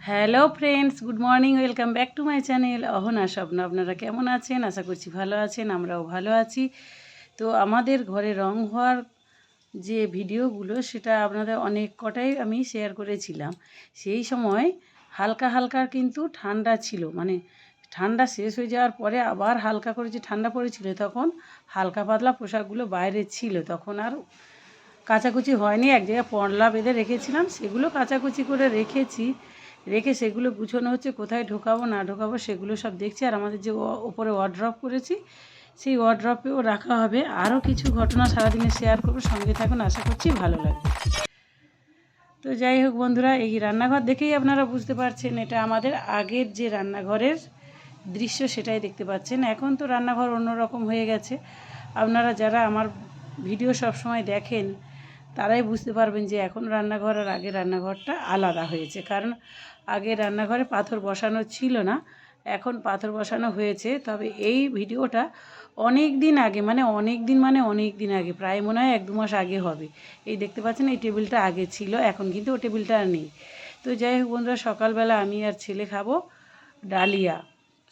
Hello friends good morning welcome back to my channel Ahona, স্বপ্ন, আপনারা কেমন আছেন? আশা করছি ভালো আছেন, আমরাও ভালো আছি। তো আমাদের ঘরে রং হওয়ার যে ভিডিওগুলো, সেটা আপনাদের অনেক কটাই আমি শেয়ার করেছিলাম। সেই সময় হালকা হালকা কিন্তু ঠান্ডা ছিল। মানে ঠান্ডা শেষ হয়ে যাওয়ার পরে আবার হালকা করে যে ঠান্ডা পড়েছিল, তখন হালকা পাতলা পোশাকগুলো বাইরে ছিল। তখন আর কাচাকুচি হয়নি। এক জায়গায় পড়লা বেঁধে রেখেছিলাম। সেগুলো কাচাকুচি করে রেখেছি। রেখে সেগুলো গুছোনো হচ্ছে, কোথায় ঢোকাবো, না ঢোকাবো, সেগুলো সব দেখছি। আর আমাদের যে ওপরে ওয়ার্ড্রপ করেছি, সেই ওয়ার্ড্রপেও রাখা হবে। আরও কিছু ঘটনা সারাদিনে শেয়ার করব। সঙ্গে থাকুন, আশা করছি ভালো লাগবে। তো যাই হোক বন্ধুরা, এই রান্নাঘর দেখেই আপনারা বুঝতে পারছেন, এটা আমাদের আগের যে রান্নাঘরের দৃশ্য সেটাই দেখতে পাচ্ছেন। এখন তো রান্নাঘর অন্যরকম হয়ে গেছে। আপনারা যারা আমার ভিডিও সব সময় দেখেন তারাই বুঝতে পারবেন যে এখন রান্নাঘর আর আগের রান্নাঘরটা আলাদা হয়েছে। কারণ আগে রান্নাঘরে পাথর বসানো ছিল না, এখন পাথর বসানো হয়েছে। তবে এই ভিডিওটা অনেক দিন আগে মানে অনেক দিন মানে অনেক দিন আগে, প্রায় মনে হয় এক দু মাস আগে হবে। এই দেখতে পাচ্ছেন, এই টেবিলটা আগে ছিল, এখন কিন্তু ও টেবিলটা আর নেই। তো যাই হোক বন্ধুরা, সকালবেলা আমি আর ছেলে খাব ডালিয়া।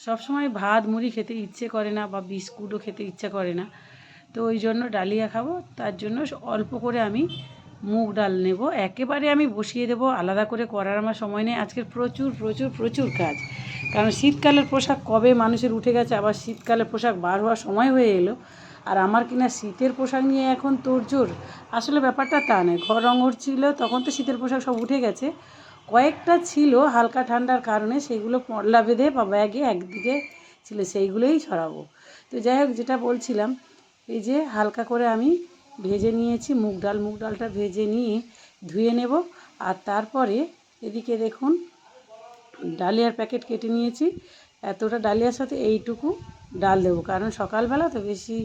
সবসময় ভাত মুড়ি খেতে ইচ্ছে করে না বা বিস্কুটও খেতে ইচ্ছে করে না। তো ওই জন্য ডালিয়া খাব। তার জন্য অল্প করে আমি মুগ ডাল নেব। একেবারে আমি বসিয়ে দেবো আলাদা করে করার আমার সময় নেই। আজকের প্রচুর প্রচুর প্রচুর কাজ। কারণ শীতকালের পোশাক কবে মানুষের উঠে গেছে, আবার শীতকালের পোশাক বার হওয়ার সময় হয়ে এলো। আর আমার কিনা শীতের পোশাক নিয়ে এখন তোড়জোড়? আসলে ব্যাপারটা তা নয়। ঘর রঙ ছিল, তখন তো শীতের পোশাক সব উঠে গেছে। কয়েকটা ছিল হালকা ঠান্ডার কারণে সেগুলো পটলা বেঁধে বা ব্যাগে একদিকে ছিল, সেইগুলোই ছড়াবো। তো যাই হোক, যেটা বলছিলাম এই যে হালকা করে আমি ভেজে নিয়েছি মুগ ডাল। মুগ ডালটা ভেজে নিয়ে ধুয়ে নেব আর তারপরে এদিকে দেখুন ডালিয়ার প্যাকেট কেটে নিয়েছি। এতটা ডালিয়ার সাথে এইটুকু ডাল দেবো, কারণ সকালবেলা তো বেশি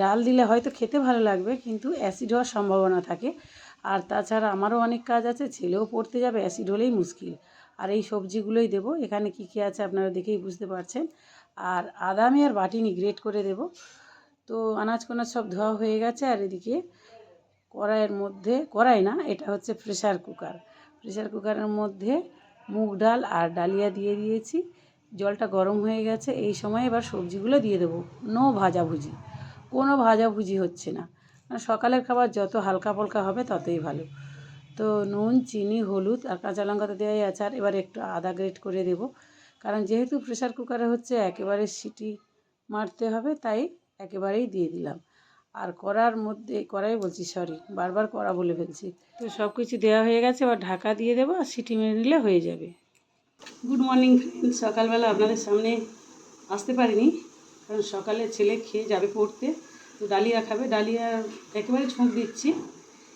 ডাল দিলে হয়তো খেতে ভালো লাগবে, কিন্তু অ্যাসিড হওয়ার সম্ভাবনা থাকে। আর তাছাড়া আমারও অনেক কাজ আছে, ছেলেও পড়তে যাবে, অ্যাসিড হলেই মুশকিল। আর এই সবজিগুলোই দেবো, এখানে কী কী আছে আপনারা দেখেই বুঝতে পারছেন। আর আদা আমি আর বাটিনি, গ্রেট করে দেবো। তো আনাজ কোনাজ সব ধোয়া হয়ে গেছে আর এদিকে কড়াইয়ের মধ্যে, কড়াই না, এটা হচ্ছে প্রেশার কুকার প্রেশার কুকারের মধ্যে মুগ ডাল আর ডালিয়া দিয়ে দিয়েছি। জলটা গরম হয়ে গেছে, এই সময় এবার সবজিগুলো দিয়ে দেবো। নো ভাজাভুজি, কোনো ভাজাভুজি হচ্ছে না। সকালের খাবার যত হালকা পলকা হবে ততই ভালো। তো নুন, চিনি, হলুদ আর কাঁচা লঙ্কা তো দেওয়াই আছে। আর এবার একটু আদা গ্রেট করে দেবো। কারণ যেহেতু প্রেশার কুকারে হচ্ছে একেবারে সিটি মারতে হবে, তাই একেবারেই দিয়ে দিলাম। আর করার মধ্যে করাই বলছি সরি বারবার করা বলে ফেলছি। তো সব কিছু দেওয়া হয়ে গেছে এবার ঢাকা দিয়ে দেবো আর সিটি মেরে নিলে হয়ে যাবে। গুড মর্নিং ফ্রেন্ড সকালবেলা আপনাদের সামনে আসতে পারিনি কারণ সকালে ছেলে খেয়ে যাবে পড়তে। তো ডালিয়া খাবে। ডালিয়া একেবারে ছোঁক দিচ্ছি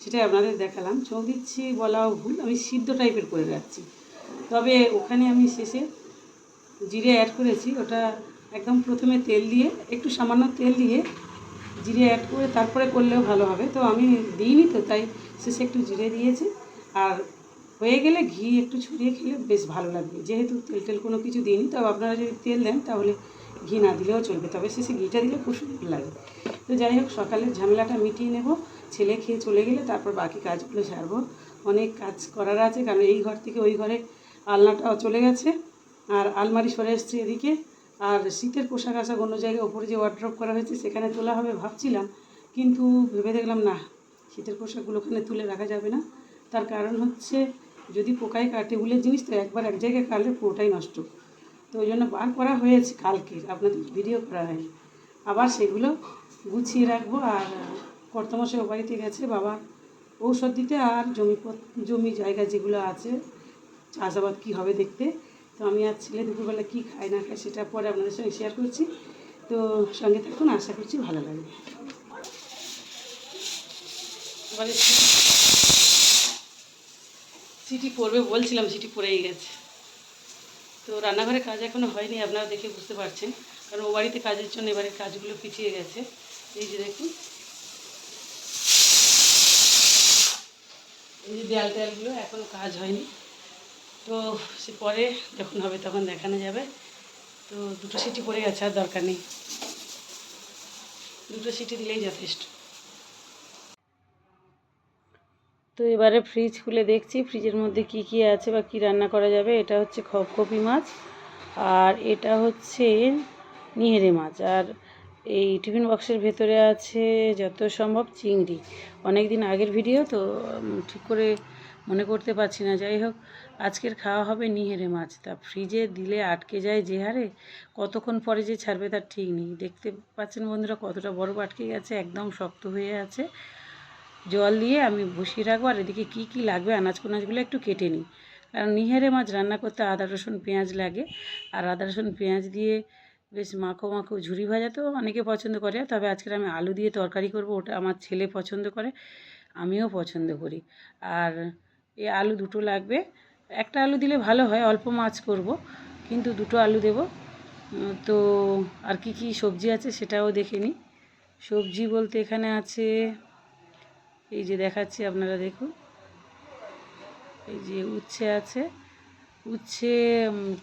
সেটাই আপনাদের দেখালাম। ছোঁক দিচ্ছি বলাও ভুল আমি সিদ্ধ টাইপের করে রাখছি। তবে ওখানে আমি শেষে জিরে অ্যাড করেছি ওটা একদম প্রথমে তেল দিয়ে, একটু সামান্য তেল দিয়ে জিরে অ্যাড করে তারপরে করলেও ভালো হবে। তো আমি দিইনি তো, তাই শেষে একটু জিরে দিয়েছি। আর হয়ে গেলে ঘি একটু ছড়িয়ে খেলে বেশ ভালো লাগবে। যেহেতু তেল টেল কোনো কিছু দিইনি তবে আপনারা যদি তেল দেন তাহলে ঘি না দিলেও চলবে। তবে শেষে ঘিটা দিলে খুব সুন্দর লাগে। তো যাই হোক, সকালের ঝামেলাটা মিটিয়ে নেব। ছেলে খেয়ে চলে গেলে তারপর বাকি কাজগুলো সারবো। অনেক কাজ করার আছে, কারণ এই ঘর থেকে ওই ঘরে আলনাটাও চলে গেছে। আর আলমারি সরে এসছে এদিকে। আর শীতের পোশাক আশাক অন্য জায়গায়, ওপরে যে ওয়ার্ড্রপ করা হয়েছে, সেখানে তোলা হবে ভাবছিলাম। কিন্তু ভেবে দেখলাম, না, শীতের পোশাকগুলো ওখানে তুলে রাখা যাবে না। তার কারণ হচ্ছে, যদি পোকায় কাটে উলের জিনিস, তো একবার এক জায়গায় কাটলে পুরোটাই নষ্ট। তো ওই জন্য বার করা হয়েছে কালকে, আপনাদের ভিডিও করা হয়নি আবার সেগুলো গুছিয়ে রাখব, আর কর্তমশাই বাড়িতে গেছে বাবার ঔষধ দিতে, আর জমি জমি জায়গা যেগুলো আছে, চাষাবাদ কী হবে দেখতে তো আমি আর ছেলে দুপুরবেলা কী খাই না খাই সেটা পরে আপনাদের সঙ্গে শেয়ার করছি। তো সঙ্গে থাকুন, আশা করছি ভালো লাগবে। এবারে সিটি পড়বে বলছিলাম, সিটি পড়েই গেছে। তো রান্নাঘরে কাজ এখনও হয়নি, আপনারা দেখে বুঝতে পারছেন। কারণ ও বাড়িতে কাজের জন্য এবারে কাজগুলো পিছিয়ে গেছে। এই যে দেখুন। এই যে দেয়াল টেয়ালগুলো এখনও কাজ হয়নি। তো সে পরে যখন হবে তখন দেখানো যাবে। তো দুটো সিটি পড়ে গেছে, আর দরকার নেই। দুটো সিটি দিলেই যথেষ্ট। তো এবারে ফ্রিজ খুলে দেখছি ফ্রিজের মধ্যে কি কি আছে বা কি রান্না করা যাবে। এটা হচ্ছে খপখপি মাছ, আর এটা হচ্ছে নিহেরে মাছ। আর এই টিফিন বক্সের ভেতরে আছে যত সম্ভব চিংড়ি। অনেক দিন আগের ভিডিও, তো ঠিক করে মনে করতে পারছি না। যাই হোক আজকের খাওয়া হবে নিহেরে মাছ। তা ফ্রিজে দিলে আটকে যায় যে হারে, কতক্ষণ পরে যে ছাড়বে তার ঠিক নেই। দেখতে পাচ্ছেন বন্ধুরা, কতটা বরফ আটকে গেছে, একদম শক্ত হয়ে আছে। জল দিয়ে আমি বসিয়ে রাখব, আর এদিকে কী কী লাগবে আনাজ কোনাজগুলো একটু কেটে নিই। কারণ নিহেরে মাছ রান্না করতে আদা, রসুন, পেঁয়াজ লাগে। আর আদা, রসুন, পেঁয়াজ দিয়ে বেশ মাখো মাখো ঝুরি ভাজা তো অনেকে পছন্দ করে। তবে আজকে আমি আলু দিয়ে তরকারি করব, ওটা আমার ছেলে পছন্দ করে, আমিও পছন্দ করি। আর এই আলু দুটো লাগবে। একটা আলু দিলে ভালো হয়, অল্প মাছ করব, কিন্তু দুটো আলু দেব। তো আর কি কি সবজি আছে সেটাও দেখে নিই। সবজি বলতে এখানে আছে, এই যে দেখাচ্ছি আপনারা দেখুন। এই যে উচ্ছে আছে। উচ্ছে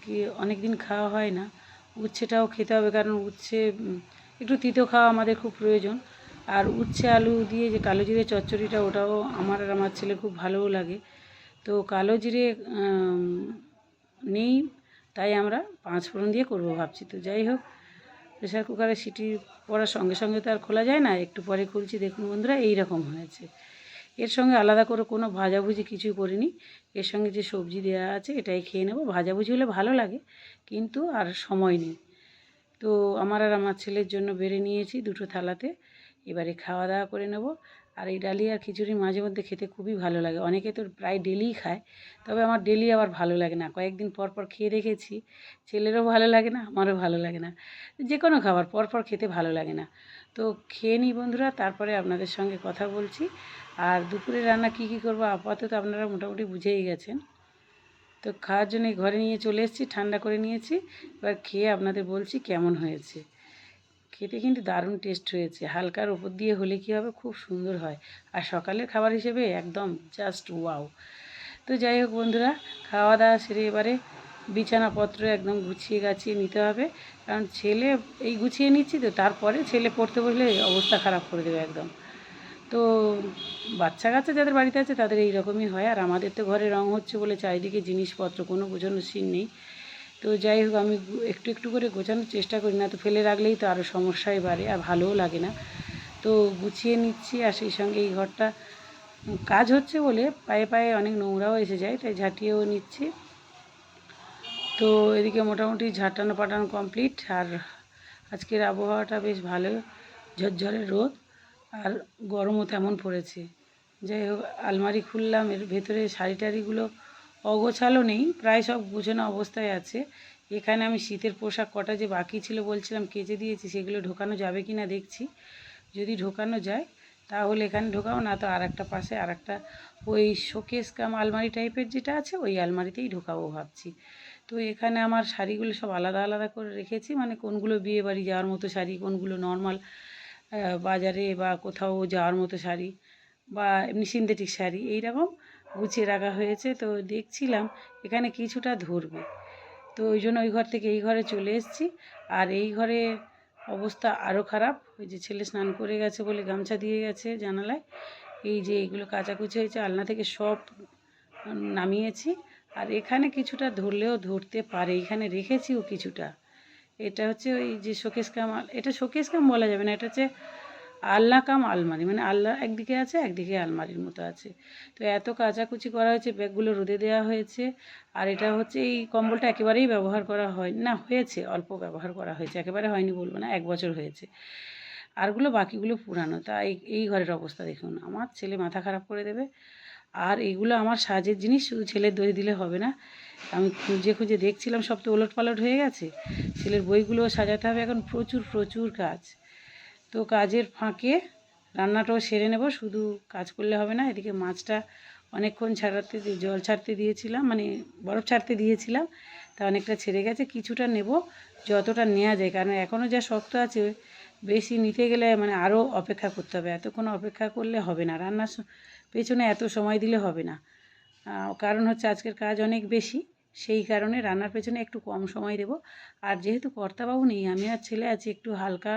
কি অনেক দিন খাওয়া হয় না। উচ্ছেটাও খেতে হবে কারণ উচ্ছে একটু তিতো খাওয়া আমাদের খুব প্রয়োজন। আর উচ্ছে আলু দিয়ে যে কালো জিরে চচ্চড়িটা, ওটাও আমার আর আমার ছেলে খুব ভালোও লাগে। তো কালো জিরে নেই, তাই আমরা পাঁচ ফোড়ন দিয়ে করব ভাবছি। তো যাই হোক প্রেশার কুকারে সিটি পড়ার সঙ্গে সঙ্গে তো আর খোলা যায় না, একটু পরে খুলছি। দেখুন বন্ধুরা এই রকম হয়েছে। এর সঙ্গে আলাদা করে কোনো ভাজাভুজি কিছুই করিনি। এর সঙ্গে যে সবজি দেওয়া আছে, এটাই খেয়ে নেব। ভাজাভুজি হলে ভালো লাগে, কিন্তু আর সময় নেই। তো আমার আর আমার ছেলের জন্য বেড়ে নিয়েছি দুটো থালাতে। এবারে খাওয়া দাওয়া করে নেব। আর এই ডালি আর খিচুড়ি মাঝে মধ্যে খেতে খুবই ভালো লাগে। অনেকে তো প্রায় ডেলিই খায়, তবে আমার ডেলি আবার ভালো লাগে না। কয়েকদিন পর পর খেয়ে দেখেছি, ছেলেরও ভালো লাগে না, আমারও ভালো লাগে না। যে কোনো খাবার পর পর খেতে ভালো লাগে না। তো খেয়ে নিই বন্ধুরা, তারপরে আপনাদের সঙ্গে কথা বলছি। আর দুপুরে রান্না কী কী করব আপাতত আপনারা মোটামুটি বুঝেই গেছেন। তো খাওয়ার জন্য ঘরে নিয়ে চলে এসেছি, ঠান্ডা করে নিয়েছি। এবার খেয়ে আপনাদের বলছি কেমন হয়েছে। খেতে কিন্তু দারুণ টেস্ট হয়েছে হালকার ওপর দিয়ে হলে কী হবে? খুব সুন্দর হয়। আর সকালের খাবার হিসেবে একদম জাস্ট ওয়াও তো যাই হোক বন্ধুরা, খাওয়া দাওয়া সেরে এবারে বিছানাপত্র একদম গুছিয়ে গাছিয়ে নিতে হবে। কারণ ছেলে, এই গুছিয়ে নিচ্ছি তো, তারপরে ছেলে পড়তে বসলে অবস্থা খারাপ করে দেবে একদম। তো বাচ্চা কাচ্চা যাদের বাড়িতে আছে তাদের এই রকমই হয়। আর আমাদের তো ঘরে রং হচ্ছে বলে চারিদিকে জিনিসপত্র, কোনো বোঝানোর সিন নেই। তো যাই হোক, আমি একটু একটু করে গোছানোর চেষ্টা করি, না তো ফেলে রাখলেই তো আরও সমস্যাই বাড়ে আর ভালোও লাগে না। তো গুছিয়ে নিচ্ছি আর সেই সঙ্গে এই ঘরটা কাজ হচ্ছে বলে পায়ে পায়ে অনেক নোংরাও এসে যায়, তাই ঝাঁটিয়েও নিচ্ছি। তো এদিকে মোটামুটি ঝাঁটানো পাটানো কমপ্লিট আর আজকের আবহাওয়াটা বেশ ভালো, ঝরঝরে রোদ আর গরমও তেমন পড়েছে। যাই হোক, আলমারি খুললাম, এর ভেতরে শাড়ি টাড়িগুলো অগোছালো নেই, প্রায় সব গুছানো অবস্থায় আছে। এখানে আমি শীতের পোশাক কটা যে বাকি ছিল বলছিলাম, কেচে দিয়েছি, সেগুলো ঢোকানো যাবে কি না দেখছি। যদি ঢোকানো যায়, তাহলে এখানে ঢোকাও, না তো আর একটা পাশে আর একটা ওই শোকেস কাম আলমারি টাইপের যেটা আছে, ওই আলমারিতেই ঢোকাবো ভাবছি। তো এখানে আমার শাড়িগুলো সব আলাদা আলাদা করে রেখেছি মানে কোনগুলো বিয়ে বাড়ি যাওয়ার মতো শাড়ি, কোনগুলো নর্মাল বাজারে বা কোথাও যাওয়ার মতো শাড়ি বা এমনি সিনথেটিক শাড়ি, এইরকম। গুছিয়ে রাখা হয়েছে, তো দেখছিলাম এখানে কিছুটা ধরবে। তো ওই জন্য ওই ঘর থেকে এই ঘরে চলে এসেছি। আর এই ঘরে অবস্থা আরও খারাপ। ওই যে ছেলে স্নান করে গেছে বলে গামছা দিয়ে গেছে জানালায়। এই যে এইগুলো কাচাকুচি হয়েছে, আলনা থেকে সব নামিয়েছি। আর এখানে কিছুটা ধরলেও ধরতে পারে, এখানে রেখেছিও কিছুটা। এটা হচ্ছে ওই যে শোকেস কাম এটা শোকেস কাম বলা যাবে না, এটা হচ্ছে আলনা কাম আলমারি মানে আলনা একদিকে আছে, একদিকে আলমারির মতো আছে। তো এত কাচাকুচি করা হয়েছে, ব্যাগগুলো রোদে দেওয়া হয়েছে, আর এটা হচ্ছে এই কম্বলটা একেবারেই ব্যবহার করা হয়, না, হয়েছে, অল্প ব্যবহার করা হয়েছে, একেবারে হয়নি বলব না, এক বছর হয়েছে। আরগুলো বাকিগুলো পুরানো তা এই ঘরের অবস্থা দেখুন, আমার ছেলে মাথা খারাপ করে দেবে, আর এগুলো আমার সাজের জিনিস, শুধু ছেলের দোষ দিলে হবে না। আমি খুঁজে খুঁজে দেখছিলাম, সব তো ওলট পালট হয়ে গেছে, ছেলের বইগুলোও সাজাতে হবে, এখন প্রচুর প্রচুর কাজ। তো কাজের ফাঁকে রান্নাটাও সেরে নেব, শুধু কাজ করলে হবে না, এদিকে মাছটা অনেকক্ষণ ছাড়াতে জল ছাড়তে দিয়েছিলাম মানে বরফ ছাড়তে দিয়েছিলাম, তা অনেকটা ছেড়ে গেছে, কিছুটা নেব, যতটা নেওয়া যায়, কারণ এখনও যা শক্ত আছে, বেশি নিতে গেলে মানে আরও অপেক্ষা করতে হবে, এতক্ষণ অপেক্ষা করলে হবে না, রান্নার পেছনে এত সময় দিলে হবে না কারণ হচ্ছে আজকের কাজ অনেক বেশি, সেই কারণে রান্নার পেছনে একটু কম সময় দেব, আর যেহেতু কর্তাবাবু নেই, আমি আর ছেলে আছি, একটু হালকা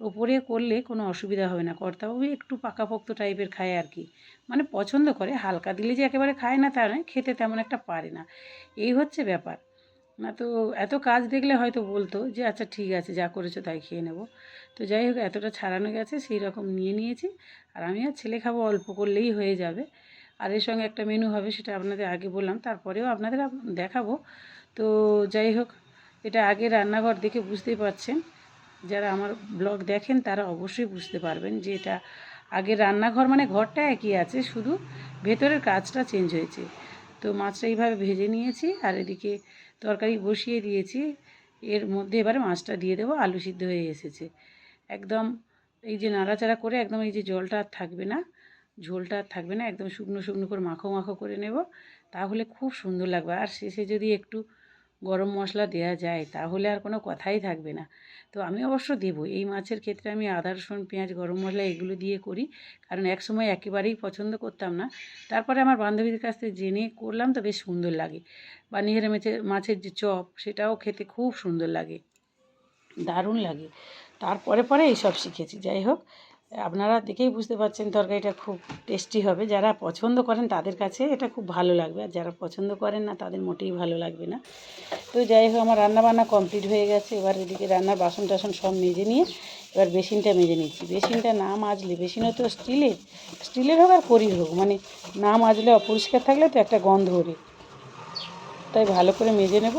ওপরে করলে কোনো অসুবিধা হবে না। কর্তাবাবু একটু পাকাপোক্ত টাইপের খায় আর কি। মানে পছন্দ করে, হালকা দিলে যে একেবারে খায় না তা নয়, খেতে তেমন একটা পারে না। এই হচ্ছে ব্যাপার। না তো এত কাজ দেখলে হয়তো বলতো যে আচ্ছা ঠিক আছে, যা করেছ তাই খেয়ে নেব। তো যাই হোক, এতটা ছাড়ানো গেছে, সেই রকম নিয়ে নিয়েছি। আর আমি আর ছেলে খাব অল্প করলেই হয়ে যাবে। আর এর সঙ্গে একটা মেনু হবে, সেটা আপনাদের আগে বললাম, তারপরেও আপনাদের আপ- দেখাবো। তো যাই হোক, এটা আগে রান্নাঘর দেখে বুঝতেই পারছেন। যারা আমার ব্লগ দেখেন, তারা অবশ্যই বুঝতে পারবেন যে এটা আগের রান্নাঘর মানে ঘরটা একই আছে, শুধু ভেতরের কাজটা চেঞ্জ হয়েছে। তো মাছটা এইভাবে ভেজে নিয়েছি আর এদিকে তরকারি বসিয়ে দিয়েছি। এর মধ্যে এবারে মাছটা দিয়ে দেবো, আলু সিদ্ধ হয়ে এসেছে। একদম এই যে নাড়াচাড়া করে একদম এই যে জলটা আর থাকবে না, ঝোলটা আর থাকবে না, একদম শুকনো শুকনো করে মাখো মাখো করে নেব, তাহলে খুব সুন্দর লাগবে। আর শেষে যদি একটু গরম মশলা দেওয়া যায়, তাহলে আর কোনো কথাই থাকবে না। তো আমি অবশ্য দেবো এই মাছের ক্ষেত্রে আমি আদা, রসুন, পেঁয়াজ, গরম মশলা এগুলো দিয়ে করি। কারণ এক সময় একেবারেই পছন্দ করতাম না। তারপরে আমার বান্ধবীদের কাছ থেকে জেনে করলাম তো বেশ সুন্দর লাগে। বা নিহেরে মাছের মাছের যে চপ, সেটাও খেতে খুব সুন্দর লাগে। দারুণ লাগে। তারপরে পরে এইসব শিখেছি। যাই হোক আপনারা দেখেই বুঝতে পারছেন তরকারিটা খুব টেস্টি হবে। যারা পছন্দ করেন তাদের কাছে এটা খুব ভালো লাগবে। আর যারা পছন্দ করেন না, তাদের মোটেই ভালো লাগবে না। তো যাই হোক, আমার রান্না বান্না কমপ্লিট হয়ে গেছে। এবার এদিকে রান্নার বাসন টাসন সব মেজে নিয়ে এবার বেসিনটা মেজে নিচ্ছি। বেসিনটা না মাজলে, বেসিনও তো স্টিলের স্টিলের হোক আর করির হোক মানে না মাজলে অপরিষ্কার থাকলে তো একটা গন্ধ ওঠে। তাই ভালো করে মেজে নেব।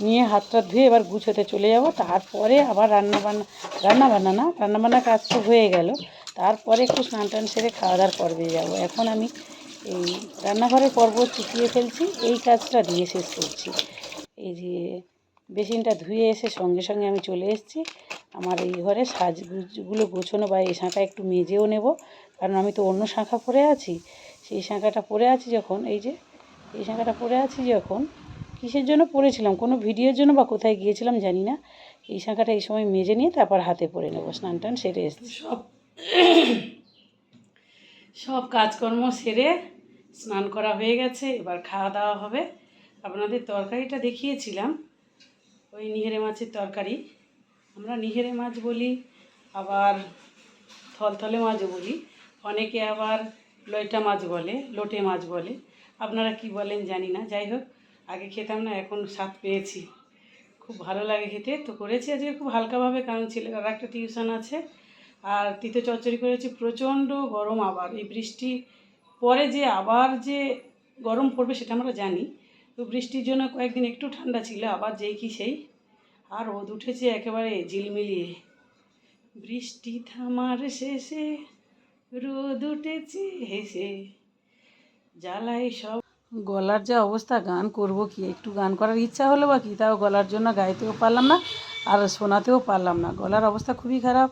নিয়ে হাতটা ধুয়ে এবার গুছোতে চলে যাব। তারপরে আবার রান্না বান্না রান্না বান্না না, রান্না বান্না কাজ তো হয়ে গেল। তারপরে একটু স্নান টান সেরে খাওয়া দাওয়ার পর্বে যাব। এখন আমি এই রান্নাঘরের পর্ব চুকিয়ে ফেলছি। এই কাজটা দিয়ে শেষ করছি। এই যে বেসিনটা ধুয়ে এসে সঙ্গে সঙ্গে আমি চলে এসেছি। আমার এই ঘরে সাজগুলো গোছানো বা এই শাঁখা একটু মেজেও নেব। কারণ আমি তো অন্য শাঁখা পরে আছি। সেই শাঁখাটা পরে আছি যখন, এই যে, এই শাঁখাটা পরে আছি যখন কিসের জন্য পরেছিলাম কোনো ভিডিওর জন্য বা কোথায় গিয়েছিলাম জানি না। এই শাঁখাটা এই সময় মেজে নিয়ে তারপর হাতে পরে নেব। স্নান টান সেরে সব সব কাজকর্ম সেরে স্নান করা হয়ে গেছে। এবার খাওয়া দাওয়া হবে। আপনাদের তরকারিটা দেখিয়েছিলাম। ওই নিহেরে মাছের তরকারি। আমরা নিহেরে মাছ বলি, আবার থলথলে মাছও বলি। অনেকে আবার লইটা মাছ বলে, লোটে মাছ বলে। আপনারা কি বলেন জানি না। যাই হোক আগে খেতাম না, এখন স্বাদ পেয়েছি। খুব ভালো লাগে খেতে। তো করেছি আজকে খুব হালকাভাবে, কারণ আর একটা টিউশন আছে, আর তিতো চচ্চড়ি করেছি প্রচণ্ড গরম আবার। এই বৃষ্টি পরে যে আবার যে গরম পড়বে সেটা আমরা জানি, তো বৃষ্টির জন্য কয়েকদিন একটু ঠান্ডা ছিল, আবার যেই কি সেই। আর রোদ উঠেছে একেবারে ঝিলমিলিয়ে। বৃষ্টি থামার শেষে রোদ উঠেছে হেসে জ্বালাই সব গলার যা অবস্থা, গান করব কি? একটু গান করার ইচ্ছা হলো বা কি? তাও গলার জন্য গাইতেও পারলাম না আর শোনাতেও পারলাম না। গলার অবস্থা খুবই খারাপ।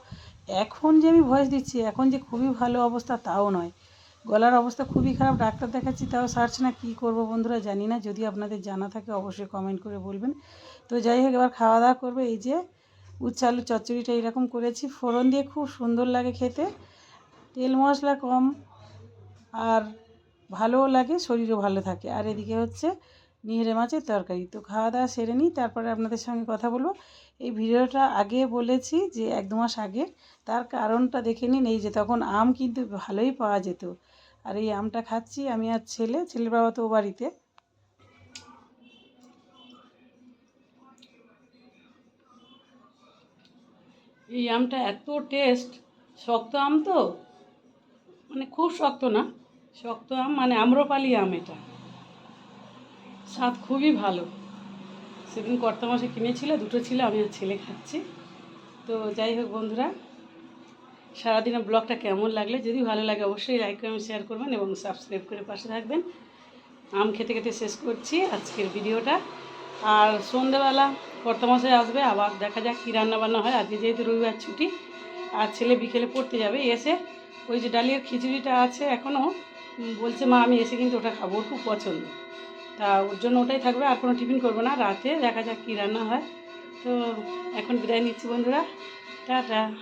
এখন যে আমি ভয়েস দিচ্ছি, এখন যে খুবই ভালো অবস্থা তাও নয়। গলার অবস্থা খুবই খারাপ, ডাক্তার দেখাচ্ছি, তাও সারছে না, কী করব বন্ধুরা জানি না। যদি আপনাদের জানা থাকে অবশ্যই কমেন্ট করে বলবেন। তো যাই হোক, এবার খাওয়া দাওয়া করবে। এই যে উচ্ছে চচ্চড়িটা এরকম করেছি। ফোড়ন দিয়ে খুব সুন্দর লাগে খেতে। তেল মশলা কম আর ভালোও লাগে, শরীরও ভালো থাকে। আর এদিকে হচ্ছে নিহরে মাছের তরকারি। তো খাওয়া দাওয়া সেরে নিই, তারপরে আপনাদের সঙ্গে কথা বলব। এই ভিডিওটা আগে বলেছি যে এক দু মাস আগে, তার কারণটা দেখে নিন। এই যে তখন আম কিন্তু ভালোই পাওয়া যেত। আর এই আমটা খাচ্ছি আমি আর ছেলে, ছেলের বাবা তো বাড়িতে। এই আমটা এত টেস্ট শক্ত আম তো? মানে খুব শক্ত না? শক্ত আম মানে আম্রপালি আম এটা। স্বাদ খুবই ভালো। সেদিন কর্তা মাসে কিনেছিল, দুটো ছিল, আমি আর ছেলে খাচ্ছি। তো যাই হোক বন্ধুরা, সারাদিনের ব্লগটা কেমন লাগলে? যদি ভালো লাগে অবশ্যই লাইক কমেন্ট শেয়ার করবেন এবং সাবস্ক্রাইব করে পাশে থাকবেন। আম খেতে খেতে শেষ করছি আজকের ভিডিওটা। আর সন্ধেবেলা কর্তামশাই আসবে, আবার দেখা যাক কী রান্না বান্না হয়। আজকে যেহেতু রবিবার ছুটি, আর ছেলে বিকেলে পড়তে যাবে, এসে ওই যে ডালিয়ার খিচুড়িটা আছে এখনও বলছে, মা, আমি এসে কিন্তু ওটা খাব খুব পছন্দ। তা ওর জন্য ওটাই থাকবে, আর কোনো টিফিন করব না। রাতে দেখা যাক কী রান্না হয়। তো এখন বিদায় নিচ্ছি বন্ধুরা। টাটা।